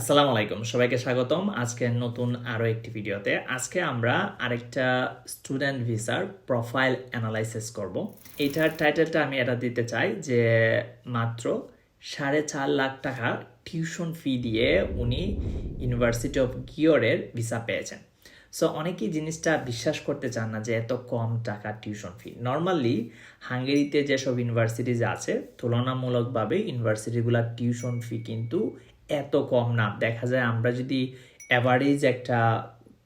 আসসালামু আলাইকুম, সবাইকে স্বাগতম আজকে নতুন আরও একটি ভিডিওতে। আজকে আমরা আরেকটা স্টুডেন্ট ভিসার প্রোফাইল অ্যানালাইসিস করব। এইটার টাইটেলটা আমি এটা দিতে চাই যে মাত্র সাড়ে চার লাখ টাকা টিউশন ফি দিয়ে উনি ইউনিভার্সিটি অফ গিওরের ভিসা পেয়েছেন। সো অনেকেই জিনিসটা বিশ্বাস করতে চান না যে এত কম টাকা টিউশন ফি নর্মালি হাঙ্গেরিতে যেসব ইউনিভার্সিটিজ আছে, তুলনামূলকভাবে ইউনিভার্সিটিগুলোর টিউশন ফি কিন্তু এত কম না। দেখা যায় আমরা যদি অ্যাভারেজ একটা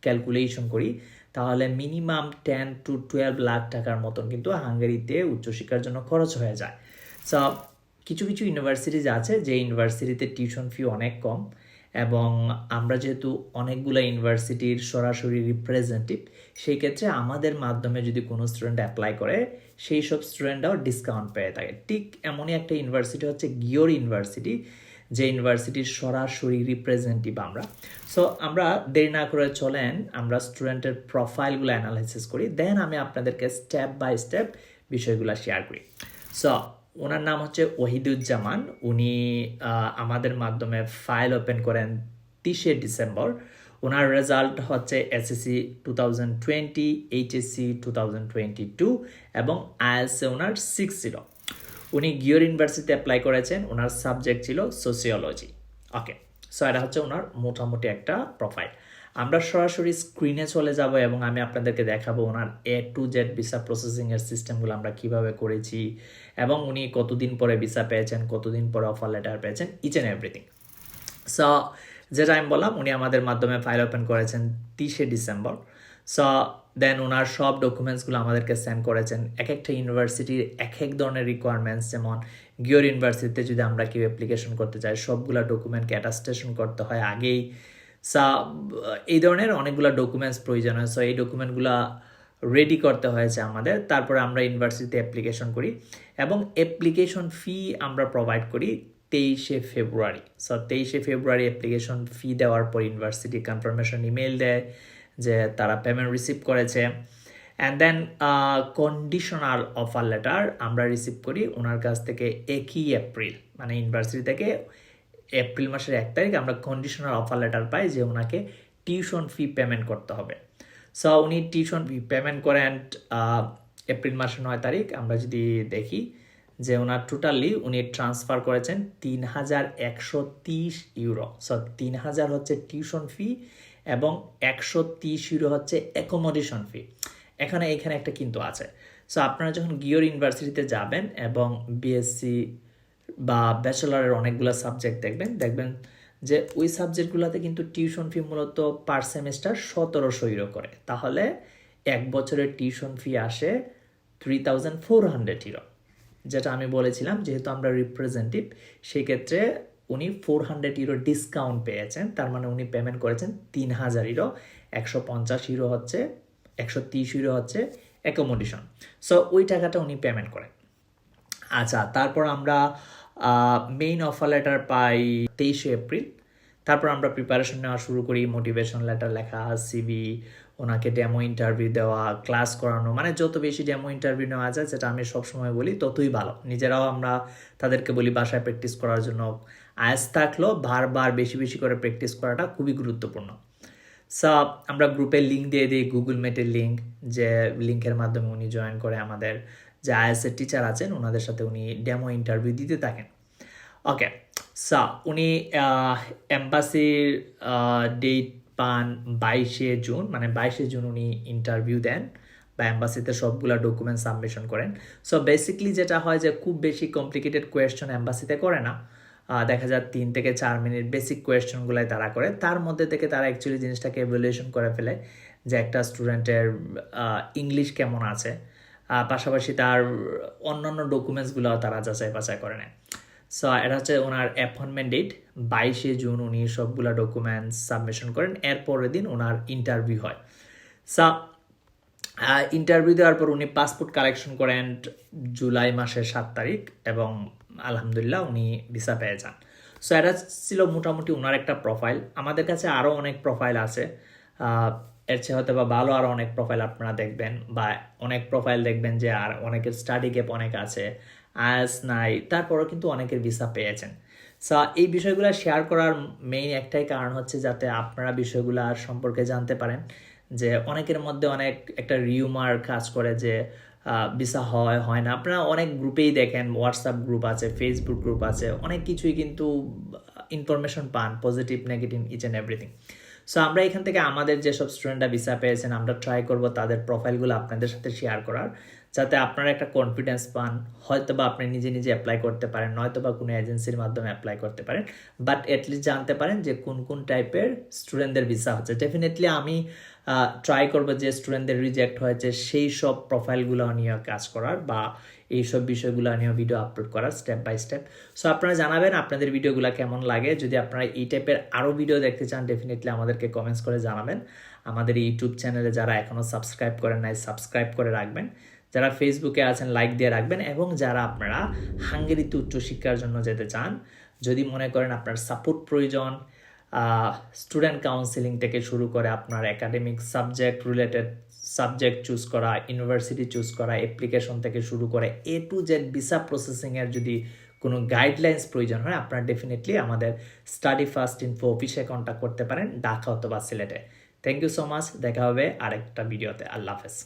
ক্যালকুলেশন করি, তাহলে minimum ten to twelve lakh টাকার মতন কিন্তু হাঙ্গেরিতে উচ্চশিক্ষার জন্য খরচ হয়ে যায়। সো কিছু কিছু ইউনিভার্সিটিজ আছে যে ইউনিভার্সিটিতে টিউশন ফি অনেক কম এবং আমরা যেহেতু অনেকগুলো ইউনিভার্সিটির সরাসরি রিপ্রেজেন্টেটিভ সেই ক্ষেত্রে আমাদের মাধ্যমে যদি কোনো স্টুডেন্ট অ্যাপ্লাই করে, সেই সব স্টুডেন্টরাও ডিসকাউন্ট পেয়ে থাকে। ঠিক এমনই একটা ইউনিভার্সিটি হচ্ছে গিওর ইউনিভার্সিটি যে ইউনিভার্সিটির সরাসরি রিপ্রেজেন্টেটিভ আমরা। সো আমরা দেরি না করে চলেন, আমরা স্টুডেন্টের প্রোফাইলগুলো অ্যানালাইসিস করি দেন আমি আপনাদেরকে স্টেপ বাই স্টেপ বিষয়গুলো শেয়ার করি। সো ওনার নাম হচ্ছে ওহিদুজ্জামান। উনি আমাদের মাধ্যমে ফাইল ওপেন করেন তিরিশে ডিসেম্বর। ওনার রেজাল্ট হচ্ছে SSC two thousand twenty HSC two thousand twenty two এবং আইএসএ ওনার সিক্স জিরো উনি গিওর ইউনিভার্সিটিতে অ্যাপ্লাই করেছেন, ওনার সাবজেক্ট ছিল সোসিওলজি ওকে সো এটা হচ্ছে ওনার মোটামুটি একটা প্রোফাইল আমরা সরাসরি স্ক্রিনে চলে যাব এবং আমি আপনাদেরকে দেখাবো ওনার এ টু জেড ভিসা প্রসেসিংয়ের সিস্টেমগুলো আমরা কীভাবে করেছি এবং উনি কতদিন পরে ভিসা পেয়েছেন, কতদিন পরে অফার লেটার পেয়েছেন ইচ অ্যান্ড এভরিথিং সো যেটা আমি বললাম, উনি আমাদের মাধ্যমে ফাইল ওপেন করেছেন তিরিশে ডিসেম্বর। সো দেন ওনার সব ডকুমেন্টসগুলো আমাদেরকে সেন্ড করেছেন। এক একটা ইউনিভার্সিটির এক এক ধরনের রিকোয়ারমেন্টস যেমন গিওর ইউনিভার্সিটিতে যদি আমরা কেউ অ্যাপ্লিকেশন করতে চাই, সবগুলো ডকুমেন্টকে অ্যাটাস্টেশন করতে হয় আগেই। সা এই ধরনের অনেকগুলো ডকুমেন্টস প্রয়োজন হয়। সো এই ডকুমেন্টগুলো রেডি করতে হয়েছে আমাদের। তারপরে আমরা ইউনিভার্সিটিতে অ্যাপ্লিকেশন করি এবং অ্যাপ্লিকেশন ফি আমরা প্রোভাইড করি তেইশে ফেব্রুয়ারি সো তেইশে ফেব্রুয়ারি অ্যাপ্লিকেশন ফি দেওয়ার পর ইউনিভার্সিটি কনফার্মেশন ইমেল দেয়। যে তারা পেমেন্ট রিসিভ করেছে। And then conditional offer letter আমরা রিসিভ করি ওনার কাছ থেকে একই এপ্রিল মানে ইউনিভার্সিটি থেকে এপ্রিল মাসের এক তারিখ আমরা কন্ডিশনাল অফার লেটার পাই যে ওনাকে টিউশন ফি পেমেন্ট করতে হবে। সো উনি টিউশন ফি পেমেন্ট করেন এপ্রিল মাসের নয় তারিখ। আমরা যদি দেখি যে ওনার টোটালি উনি ট্রান্সফার করেছেন তিন হাজার একশো তিরিশ ইউরো সো তিন হাজার হচ্ছে টিউশন ফি এবং একশো তিরিশ ইউরো হচ্ছে অ্যাকোমোডেশন ফি এখানে এখানে একটা কিন্তু আছে। সো আপনারা যখন গিওর ইউনিভার্সিটিতে যাবেন এবং বিএসসি বা ব্যাচেলারের অনেকগুলো সাবজেক্ট দেখবেন দেখবেন যে ওই সাবজেক্টগুলোতে কিন্তু টিউশন ফি মূলত পার সেমিস্টার সতেরোশো ইউরো করে। তাহলে এক বছরের টিউশন ফি আসে three thousand four hundred euro যেটা আমি বলেছিলাম, যেহেতু আমরা রিপ্রেজেন্টেটিভ সেই ক্ষেত্রে উনি ফোর হান্ড্রেড ইউরো ডিসকাউন্ট পেয়েছেন, তার মানে উনি পেমেন্ট করেছেন তিন হাজার ইউরো একশো পঞ্চাশ ইউরো হচ্ছে, একশো তিরিশ ইউরো হচ্ছে অ্যাকোমোডেশন সো ওই টাকাটা উনি পেমেন্ট করেন। আচ্ছা তারপর আমরা মেইন অফার লেটার পাই তেইশে এপ্রিল। তারপর আমরা প্রিপারেশন নেওয়া শুরু করি মোটিভেশন লেটার লেখা সিভি ওনাকে ডেমো ইন্টারভিউ দেওয়া ক্লাস করানো মানে যত বেশি ডেমো ইন্টারভিউ নেওয়া যায়, যেটা আমি সবসময় বলি, ততই ভালো। নিজেরাও আমরা তাদেরকে বলি, বাসায় প্র্যাকটিস করার জন্য আয়াস থাকলেও বারবার বেশি বেশি করে প্র্যাকটিস করাটা খুবই গুরুত্বপূর্ণ। সো আমরা গ্রুপে লিঙ্ক দিয়ে দিই গুগল মিটের লিঙ্ক যে লিঙ্কের মাধ্যমে উনি জয়েন করে আমাদের যে আইএসের টিচার আছেন ওনাদের সাথে উনি ডেমো ইন্টারভিউ দিতে থাকেন। ওকে সা উনি এম্বাসির ডেট পান বাইশে জুন মানে বাইশে জুন উনি ইন্টারভিউ দেন বা অ্যাম্বাসিতে সবগুলো ডকুমেন্ট সাবমিশন করেন। সো বেসিকলি যেটা হয় যে খুব বেশি কমপ্লিকেটেড কোয়েশ্চন অ্যাম্বাসিতে করে না। দেখা যায় তিন থেকে চার মিনিট বেসিক কোয়েশ্চনগুলাই তারা করে। তার মধ্যে থেকে তারা অ্যাকচুয়ালি জিনিসটাকে এভ্যালুয়েশন করে ফেলে যে একটা স্টুডেন্টের ইংলিশ কেমন আছে। পাশাপাশি তার অন্যান্য ডকুমেন্টসগুলো তারা যাচাই বাছাই করে নেয়। সো এটা হচ্ছে ওনার অ্যাপয়েন্টমেন্ট ডেট বাইশে জুন উনি সবগুলা ডকুমেন্টস সাবমিশন করেন। এর পরের দিন ওনার ইন্টারভিউ হয়। সা ইন্টারভিউ দেওয়ার পর উনি পাসপোর্ট কালেকশন করেন জুলাই মাসের সাত তারিখ এবং আলহামদুলিল্লাহ উনি ভিসা পেয়ে যান। সো এটা ছিল মোটামুটি ওনার একটা প্রোফাইল আমাদের কাছে আরও অনেক প্রোফাইল আছে। এর চেয়ে হয়তো বা ভালো আরও অনেক প্রোফাইল আপনারা দেখবেন বা অনেক প্রোফাইল দেখবেন যে আর অনেকের স্টাডি গ্যাপ অনেক আছে, আয়াস নাই, তারপরও কিন্তু অনেকের ভিসা পেয়েছেন। সো এই বিষয়গুলো শেয়ার করার মেইন একটাই কারণ হচ্ছে যাতে আপনারা বিষয়গুলো সম্পর্কে জানতে পারেন। যে অনেকের মধ্যে অনেক একটা রিউমার কাজ করে যে ভিসা হয় হয় না। আপনারা অনেক গ্রুপেই দেখেন হোয়াটসঅ্যাপ গ্রুপ আছে ফেসবুক গ্রুপ আছে, অনেক কিছুই কিন্তু ইনফরমেশন পান positive negative each and everything so আমরা এখান থেকে আমাদের যেসব স্টুডেন্টরা ভিসা পেয়েছেন, আমরা ট্রাই করব তাদের প্রোফাইলগুলো আপনাদের সাথে শেয়ার করার, যাতে আপনারা একটা কনফিডেন্স পান। হয়তো বা আপনি নিজে নিজে অ্যাপ্লাই করতে পারেন নয়তো বা কোনো এজেন্সির মাধ্যমে অ্যাপ্লাই করতে পারেন। বাট অ্যাটলিস্ট জানতে পারেন যে কোন কোন টাইপের স্টুডেন্টদের ভিসা হচ্ছে। ডেফিনেটলি আমি ট্রাই করবে যে স্টুডেন্টদের রিজেক্ট হয়েছে সেই সব প্রোফাইলগুলো নিয়ে কাজ করার বা এইসব বিষয়গুলো নিয়ে ভিডিও আপলোড করার স্টেপ বাই স্টেপ সো আপনারা জানাবেন আপনাদের ভিডিওগুলো কেমন লাগে। যদি আপনারা এই টাইপের আরও ভিডিও দেখতে চান ডেফিনেটলি আমাদেরকে কমেন্টস করে জানাবেন। আমাদের ইউটিউব চ্যানেলে যারা এখনও সাবস্ক্রাইব করেন নাই সাবস্ক্রাইব করে রাখবেন। যারা ফেসবুকে আছেন লাইক দিয়ে রাখবেন এবং যারা আপনারা হাঙ্গেরিতে উচ্চশিক্ষার জন্য যেতে চান, যদি মনে করেন আপনার সাপোর্ট প্রয়োজন স্টুডেন্ট কাউন্সিলিং থেকে শুরু করে আপনার academic subject related subject choose করা ইউনিভার্সিটি চুজ করা অ্যাপ্লিকেশন থেকে শুরু করে এ টু জেড ভিসা প্রসেসিংয়ের যদি কোনো গাইডলাইন্স প্রয়োজন হয়, আপনারা ডেফিনেটলি আমাদের স্টাডি ফার্স্ট ইনফো অফিসে কন্ট্যাক্ট করতে পারেন, ঢাকা অথবা সিলেটে। থ্যাংক ইউ সো মাচ দেখা হবে আরেকটা ভিডিওতে আল্লাহ হাফেজ।